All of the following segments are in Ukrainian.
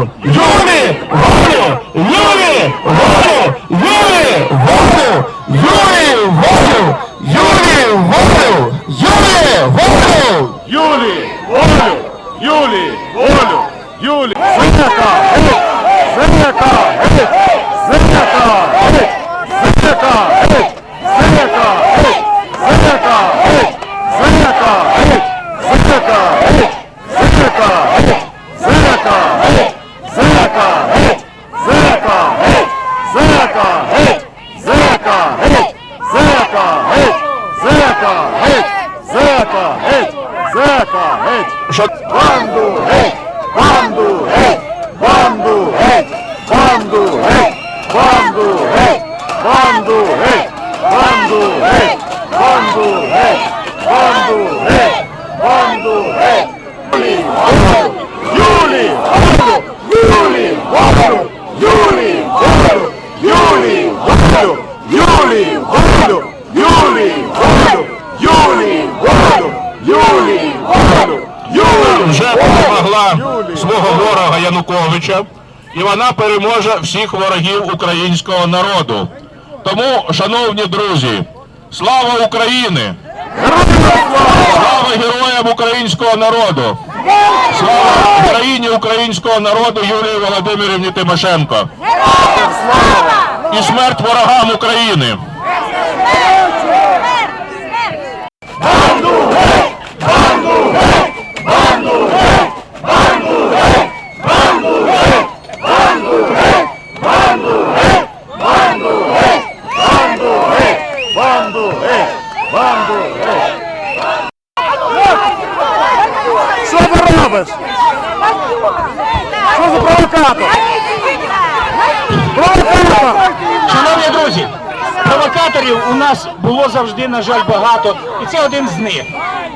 Yeah. Вже перемогла свого ворога Януковича, і вона переможе всіх ворогів українського народу. Тому, шановні друзі, слава Україні! Слава героям українського народу! Слава Україні українського народу Юлії Володимирівні Тимошенко! І смерть ворогам України! Що за провокатор? Шановні друзі, провокаторів у нас було завжди, на жаль, багато, і це один з них.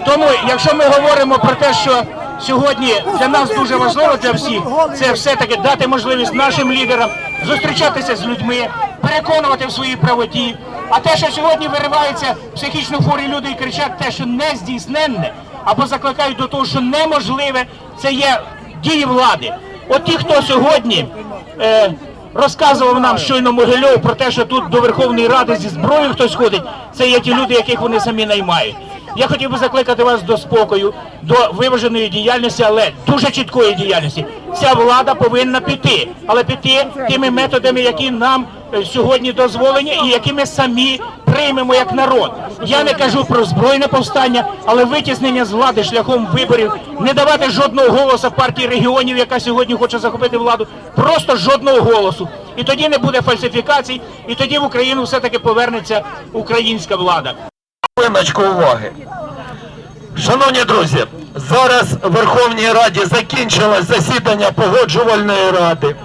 Тому, якщо ми говоримо про те, що сьогодні для нас дуже важливо для всіх, це все-таки дати можливість нашим лідерам зустрічатися з людьми, переконувати в своїй правоті. А те, що сьогодні вириваються психічно хворі люди і кричать те, що не здійсненне, або закликають до того, що неможливе, це є дії влади. От ті, хто сьогодні е, розказував нам щойно Могильов про те, що тут до Верховної Ради зі зброєю хтось ходить, це є ті люди, яких вони самі наймають. Я хотів би закликати вас до спокою, до виваженої діяльності, але дуже чіткої діяльності. Ця влада повинна піти, але піти тими методами, які нам е, сьогодні дозволені, і які ми самі приймемо як народ. Я не кажу про збройне повстання, але витіснення з влади шляхом виборів, не давати жодного голосу партії регіонів, яка сьогодні хоче захопити владу, просто жодного голосу. І тоді не буде фальсифікацій, і тоді в Україну все-таки повернеться українська влада. Хвилиночку уваги. Шановні друзі, зараз в Верховній Раді закінчилось засідання погоджувальної ради.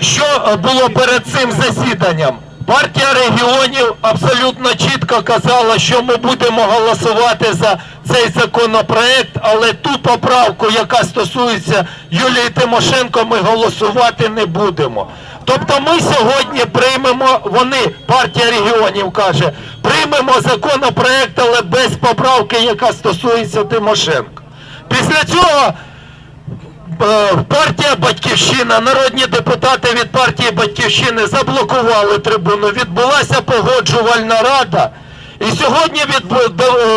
Що було перед цим засіданням? Партія регіонів абсолютно чітко казала, що ми будемо голосувати за цей законопроект, але ту поправку, яка стосується Юлії Тимошенко, ми голосувати не будемо. Тобто ми сьогодні приймемо, вони, партія регіонів каже, приймемо законопроект, але без поправки, яка стосується Тимошенко. Після цього Партія Батьківщина, народні депутати від партії Батьківщини заблокували трибуну. Відбулася погоджувальна рада. І сьогодні е,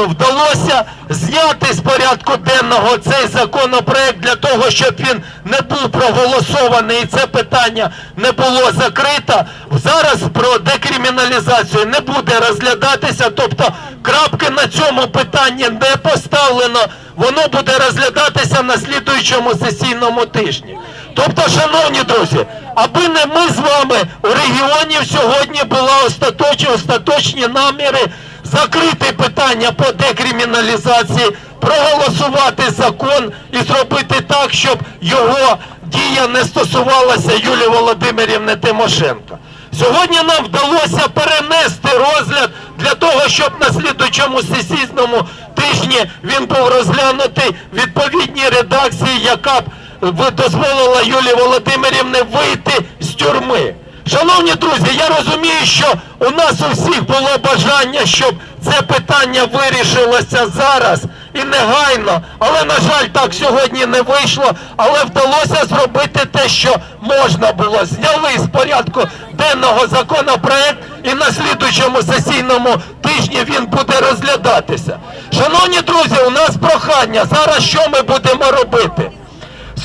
вдалося зняти з порядку денного цей законопроект для того, щоб він не був проголосований і це питання не було закрито. Зараз про декриміналізацію не буде розглядатися, тобто крапки на цьому питанні не поставлено. Воно буде розглядатися на слідуючому сесійному тижні. Тобто, шановні друзі, аби не ми з вами у регіонів сьогодні була остаточні, остаточні наміри закрити питання по декриміналізації, проголосувати закон і зробити так, щоб його дія не стосувалася Юлії Володимирівни Тимошенко. Сьогодні нам вдалося перенести розгляд для того, щоб на слідуючому сесійному тижні він був розглянутий відповідній редакції, яка б дозволила Юлії Володимирівні вийти з тюрми. Шановні друзі, я розумію, що у нас у всіх було бажання, щоб це питання вирішилося зараз, і негайно. Але, на жаль, так сьогодні не вийшло. Але вдалося зробити те, що можна було. Зняли з порядку денного законопроект і на слідуючому сесійному тижні він буде розглядатися. Шановні друзі, у нас прохання. Зараз що ми будемо робити?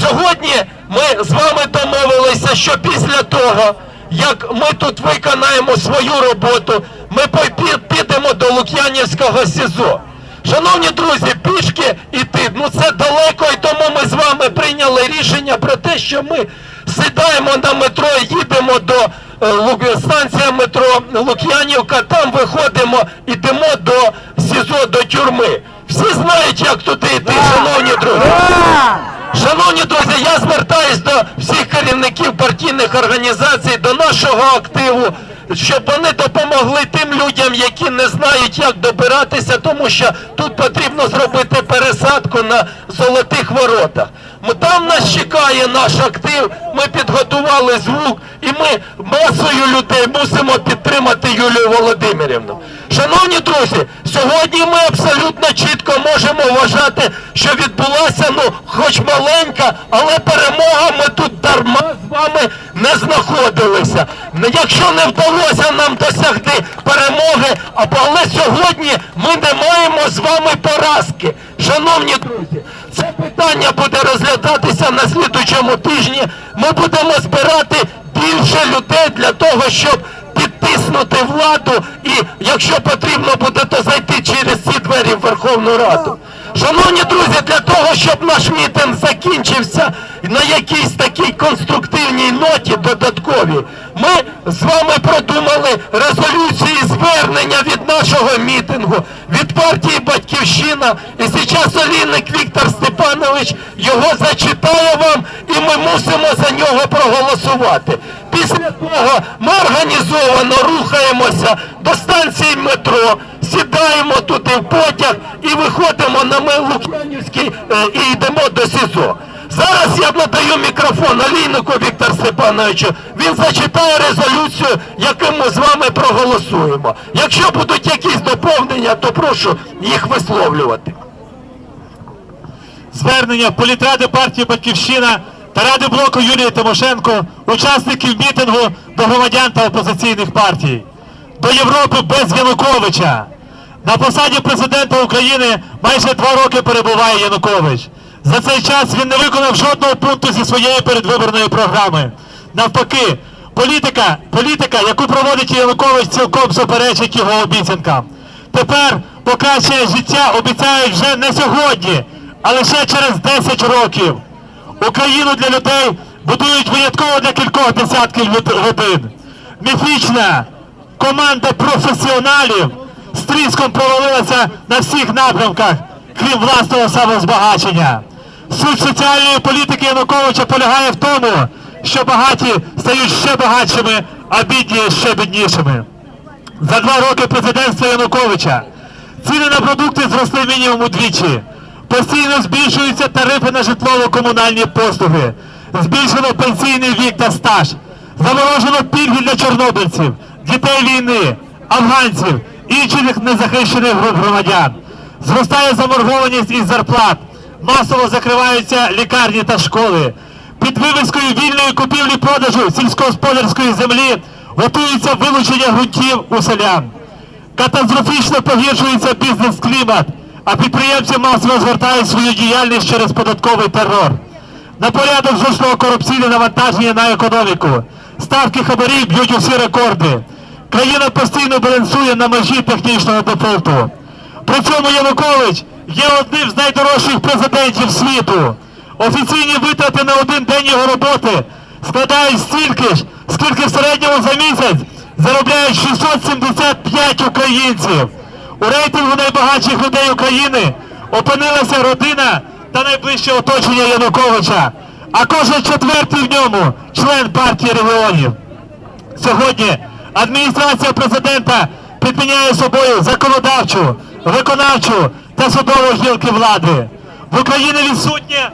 Сьогодні ми з вами домовилися, що після того, як ми тут виконаємо свою роботу, ми підемо до Лук'янівського СІЗО. Шановні друзі, пішки йти, ну це далеко, і тому ми з вами прийняли рішення про те, що ми сідаємо на метро і їдемо до е, станція метро Лук'янівка, там виходимо, йдемо до СІЗО, до тюрми. Всі знають, як туди йти, шановні друзі. Шановні друзі, я звертаюсь до всіх керівників партійних організацій, до нашого активу, щоб вони допомогли тим людям, які не знають, як добиратися, тому що тут потрібно зробити пересадку на золотих воротах. Там нас чекає наш актив. Ми підготували звук, і ми масою людей мусимо підтримати Юлію Володимирівну. Шановні друзі, сьогодні ми абсолютно чітко можемо вважати, що відбулася, ну, хоч маленька, але перемога ми тут дарма з вами не знаходилися. Ну, Якщо не вдалося нам досягти перемоги, але сьогодні ми не маємо з вами поразки. Шановні друзі, це питання буде розглядатися на слідучому тижні. Ми будемо збирати більше людей для того, щоб підтиснути владу і, якщо потрібно буде, то зайти через ці двері в Верховну Раду. Шановні друзі, для того, щоб наш мітинг закінчився на якійсь такій конструктивній ноті додатковій, ми з вами продумали резолюції звернення від нашого мітингу, від партії Батьківщина. І зараз Олійник Віктор Степанович його зачитає вам, і ми мусимо за нього проголосувати. Після того ми організовано рухаємося до станції метро, сідаємо туди в потяг і виходимо на Лук'янівський е, і йдемо до СІЗО. Зараз я надаю мікрофон Алійнику Віктору Степановичу. Він зачитає резолюцію, яку ми з вами проголосуємо. Якщо будуть якісь доповнення, то прошу їх висловлювати. звернення політради партії Батьківщина та Ради блоку Юлії Тимошенко, учасників мітингу до громадян та опозиційних партій. До Європи без Януковича. На посаді президента України майже два роки перебуває Янукович. За цей час він не виконав жодного пункту зі своєї передвиборної програми. Навпаки, політика, політика, яку проводить Янукович, цілком суперечить його обіцянкам. Тепер покращення життя обіцяють вже не сьогодні, а лише через 10 років. Україну для людей будують винятково для кількох десятків годин. Міфічна команда професіоналів тріском провалилася на всіх напрямках, крім власного самозбагачення. Суть соціальної політики Януковича полягає в тому, що багаті стають ще багатшими, а бідні ще біднішими. За два роки президентства Януковича ціни на продукти зросли мінімум удвічі. Постійно збільшуються тарифи на житлово-комунальні послуги. Збільшено пенсійний вік та стаж. Заморожено пільги для чорнобильців, дітей війни, афганців, інших незахищених груп громадян. Зростає заморгованість із зарплат. Масово закриваються лікарні та школи. Під вивіскою вільної купівлі-продажу сільськогосподарської землі готується вилучення ґрунтів у селян. Катастрофічно погіршується бізнес-клімат, а підприємці масово звертають свою діяльність через податковий терор. На порядок зросло корупційне навантаження на економіку. Ставки хабарів б'ють усі рекорди. Країна постійно балансує на межі технічного дефолту. При цьому Янукович є одним з найдорожчих президентів світу. Офіційні витрати на один день його роботи складають стільки ж, скільки в середньому за місяць заробляють 675 українців. У рейтингу найбагатших людей України опинилася родина та найближче оточення Януковича, а кожен четвертий в ньому член партії регіонів. Сьогодні адміністрація президента підміняє собою законодавчу, виконавчу та судову гілки влади. В Україні відсутнє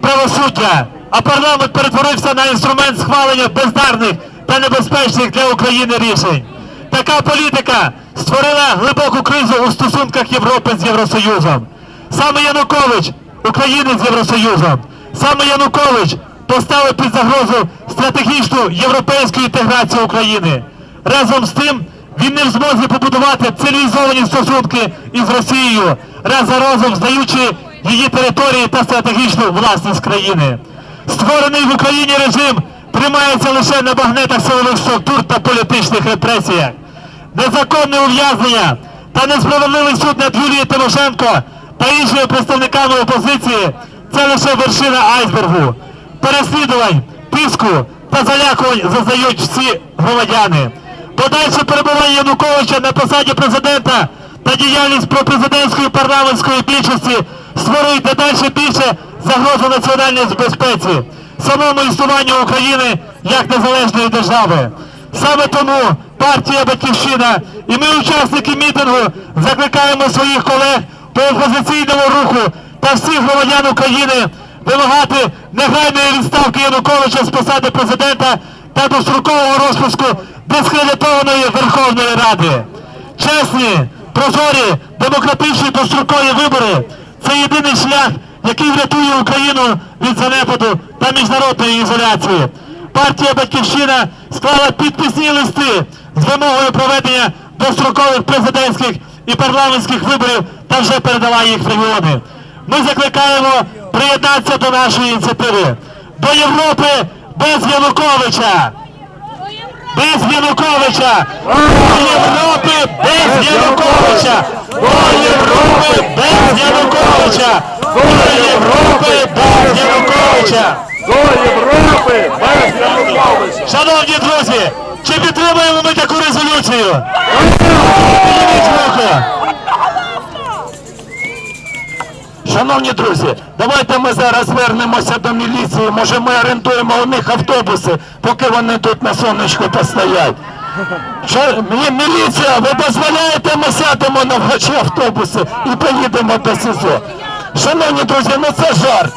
правосуддя, а парламент перетворився на інструмент схвалення бездарних та небезпечних для України рішень. Така політика створила глибоку кризу у стосунках Європи з Євросоюзом. Саме Янукович, українець з Євросоюзом, саме Янукович поставив під загрозу стратегічну європейську інтеграцію України. Разом з тим, він не в змозі побудувати цивілізовані стосунки із Росією, раз за разом здаючи її території та стратегічну власність країни. Створений в Україні режим тримається лише на багнетах силових структур та політичних репресіях. Незаконне ув'язнення та несправедливий суд над Юлією Тимошенко та іншими представниками опозиції це лише вершина айсбергу. Переслідувань, тиску та залякувань зазнають всі громадяни. Подальше перебування Януковича на посаді президента та діяльність пропрезидентської парламентської більшості створюють дедалі більше загрозу національній безпеці, самому існуванню України як незалежної держави. Саме тому партія Батьківщина і ми, учасники мітингу, закликаємо своїх колег по опозиційному руху та всіх громадян України вимагати негайної відставки Януковича з посади президента та дострокового розпуску дискредитованої Верховної Ради. Чесні, прозорі, демократичні дострокові вибори це єдиний шлях, який врятує Україну від занепаду та міжнародної ізоляції. Партія Батьківщина склала підписні листи з вимогою проведення дострокових президентських і парламентських виборів та вже передала їх в регіони. Ми закликаємо приєднатися до нашої ініціативи. До Європи без Януковича! Без Януковича! До Європи без Януковича! До Європи без Януковича! До Європи без Януковича! До Європи без Януковича! Шановні друзі, чи підтримуємо ми таку резолюцію? Шановні друзі, давайте ми зараз вернемося до міліції. Може ми орендуємо у них автобуси, поки вони тут на сонечку постоять. Міліція, ви дозволяєте, ми сядемо на ваші автобуси і поїдемо до СІЗО. Шановні друзі, ну це жарт.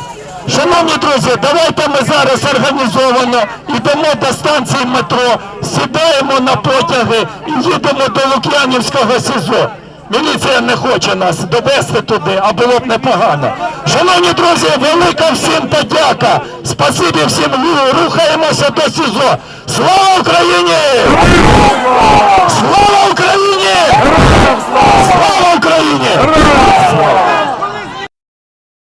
Шановні друзі, давайте ми зараз організовано йдемо до станції метро, сідаємо на потяги і їдемо до Лук'янівського СІЗО. Міліція не хоче нас довести туди, а було б непогано. Шановні друзі, велика всім подяка. Спасибі всім. Рухаємося до СІЗО. Слава Україні! Слава Україні! Слава Україні!